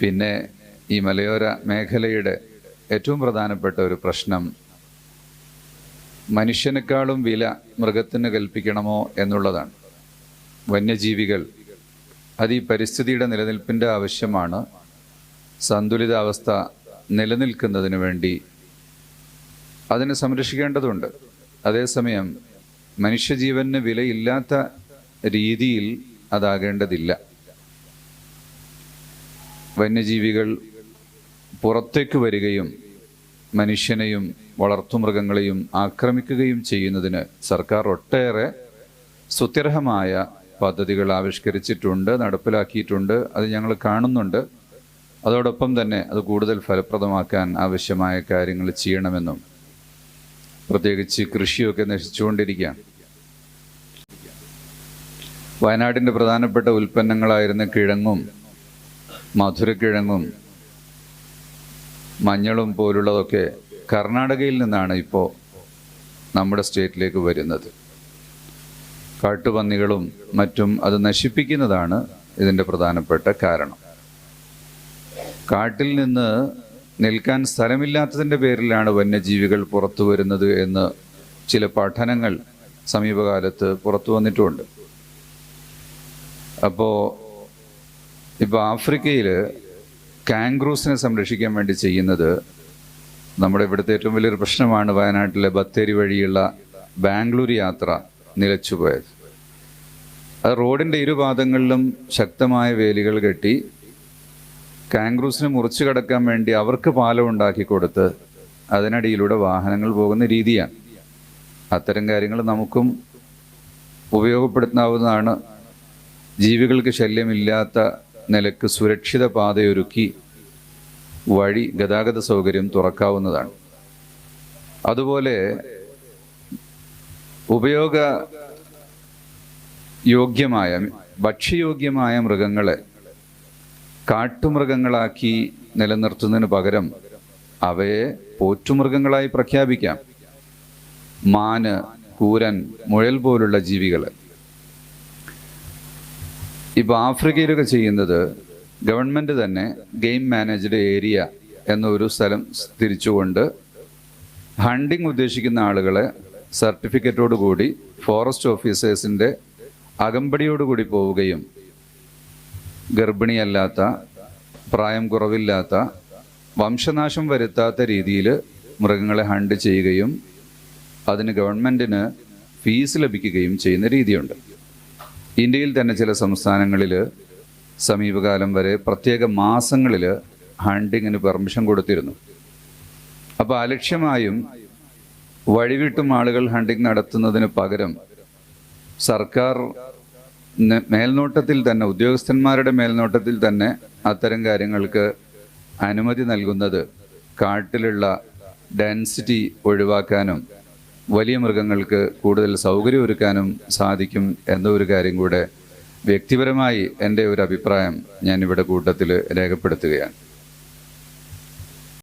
പിന്നെ ഈ മലയോര മേഖലയുടെ ഏറ്റവും പ്രധാനപ്പെട്ട ഒരു പ്രശ്നം മനുഷ്യനേക്കാളും വില മൃഗത്തിന് കൽപ്പിക്കണമോ എന്നുള്ളതാണ്. വന്യജീവികൾ അത് ഈ പരിസ്ഥിതിയുടെ നിലനിൽപ്പിന്റെ ആവശ്യമാണ്. സന്തുലിതാവസ്ഥ നിലനിൽക്കുന്നതിന് വേണ്ടി അതിനെ സംരക്ഷിക്കേണ്ടതുണ്ട്. അതേസമയം മനുഷ്യജീവന് വിലയില്ലാത്ത രീതിയിൽ അതാകേണ്ടതില്ല. വന്യജീവികൾ പുറത്തേക്ക് വരികയും മനുഷ്യനെയും വളർത്തുമൃഗങ്ങളെയും ആക്രമിക്കുകയും ചെയ്യുന്നതിന് സർക്കാർ ഒട്ടേറെ സുത്യർഹമായ പദ്ധതികൾ ആവിഷ്കരിച്ചിട്ടുണ്ട് നടപ്പിലാക്കിയിട്ടുണ്ട് അത് ഞങ്ങൾ കാണുന്നുണ്ട്. അതോടൊപ്പം തന്നെ അത് കൂടുതൽ ഫലപ്രദമാക്കാൻ ആവശ്യമായ കാര്യങ്ങൾ ചെയ്യണമെന്നും പ്രത്യേകിച്ച് കൃഷിയൊക്കെ നശിച്ചുകൊണ്ടിരിക്കുകയാണ്. വയനാടിന്റെ പ്രധാനപ്പെട്ട ഉൽപ്പന്നങ്ങളായിരുന്ന കിഴങ്ങും മധുരക്കിഴങ്ങും മഞ്ഞളും പോലുള്ളതൊക്കെ കർണാടകയിൽ നിന്നാണ് ഇപ്പോൾ നമ്മുടെ സ്റ്റേറ്റിലേക്ക് വരുന്നത്. കാട്ടുപന്നികളും മറ്റും അത് നശിപ്പിക്കുന്നതാണ് ഇതിന്റെ പ്രധാനപ്പെട്ട കാരണം. കാട്ടിൽ നിന്ന് നിൽക്കാൻ സ്ഥലമില്ലാത്തതിന്റെ പേരിലാണ് വന്യജീവികൾ പുറത്തു വരുന്നത് എന്ന് ചില പഠനങ്ങൾ സമീപകാലത്ത് പുറത്തു വന്നിട്ടുമുണ്ട് അപ്പോൾ ഇപ്പോൾ ആഫ്രിക്കയിൽ കാങ്ക്രൂസിനെ സംരക്ഷിക്കാൻ വേണ്ടി ചെയ്യുന്നത് നമ്മുടെ ഇവിടുത്തെ ഏറ്റവും വലിയൊരു പ്രശ്നമാണ് വയനാട്ടിലെ ബത്തേരി വഴിയുള്ള ബാംഗ്ലൂർ യാത്ര നിലച്ചുപോയത്. അത് റോഡിന്റെ ഇരുപാദങ്ങളിലും ശക്തമായ വേലികൾ കെട്ടി കാങ്ക്രൂസിനെ മുറിച്ചു കടക്കാൻ വേണ്ടി അവർക്ക് പാലം ഉണ്ടാക്കി കൊടുത്ത് അതിനടിയിലൂടെ വാഹനങ്ങൾ പോകുന്ന രീതിയാണ്. അത്തരം കാര്യങ്ങൾ നമുക്കും ഉപയോഗപ്പെടുത്താവുന്നതാണ്. ജീവികൾക്ക് ശല്യമില്ലാത്ത നിലയ്ക്ക് സുരക്ഷിത പാതയൊരുക്കി വഴി ഗതാഗത സൗകര്യം തുറക്കാവുന്നതാണ്. അതുപോലെ ഉപയോഗ യോഗ്യമായ ഭക്ഷ്യയോഗ്യമായ മൃഗങ്ങളെ കാട്ടുമൃഗങ്ങളാക്കി നിലനിർത്തുന്നതിന് പകരം അവയെ പോറ്റുമൃഗങ്ങളായി പ്രഖ്യാപിക്കാം. മാന് കൂരൻ മുഴൽ പോലുള്ള ജീവികൾ ഇപ്പോൾ ആഫ്രിക്കയിലൊക്കെ ചെയ്യുന്നത് ഗവൺമെന്റ് തന്നെ ഗെയിം മാനേജ്ഡ് ഏരിയ എന്നൊരു സ്ഥലം തിരിച്ചുകൊണ്ട് ഹണ്ടിങ് ഉദ്ദേശിക്കുന്ന ആളുകളെ സർട്ടിഫിക്കറ്റോട് കൂടി ഫോറസ്റ്റ് ഓഫീസേഴ്സിന്റെ അകമ്പടിയോടുകൂടി പോവുകയും ഗർഭിണിയല്ലാത്ത പ്രായം കുറവില്ലാത്ത വംശനാശം വരുത്താത്ത രീതിയിൽ മൃഗങ്ങളെ ഹണ്ട് ചെയ്യുകയും അതിന് ഗവൺമെന്റിന് ഫീസ് ലഭിക്കുകയും ചെയ്യുന്ന രീതിയുണ്ട്. ഇന്ത്യയിൽ തന്നെ ചില സംസ്ഥാനങ്ങളിൽ സമീപകാലം വരെ പ്രത്യേക മാസങ്ങളിൽ ഹണ്ടിങ്ങിന് പെർമിഷൻ കൊടുത്തിരുന്നു. അപ്പോൾ അലക്ഷ്യമായും വഴിവിട്ടും ആളുകൾ ഹണ്ടിങ് നടത്തുന്നതിന് പകരം സർക്കാർ മേൽനോട്ടത്തിൽ തന്നെ ഉദ്യോഗസ്ഥന്മാരുടെ മേൽനോട്ടത്തിൽ തന്നെ അത്തരം കാര്യങ്ങൾക്ക് അനുമതി നൽകുന്നത് കാട്ടിലുള്ള ഡെൻസിറ്റി ഒഴിവാക്കാനും വലിയ മൃഗങ്ങൾക്ക് കൂടുതൽ സൗകര്യം ഒരുക്കാനും സാധിക്കും എന്ന ഒരു കാര്യം കൂടെ വ്യക്തിപരമായി എന്റെ ഒരു അഭിപ്രായം ഞാനിവിടെ കൂട്ടത്തിൽ രേഖപ്പെടുത്തുകയാണ്.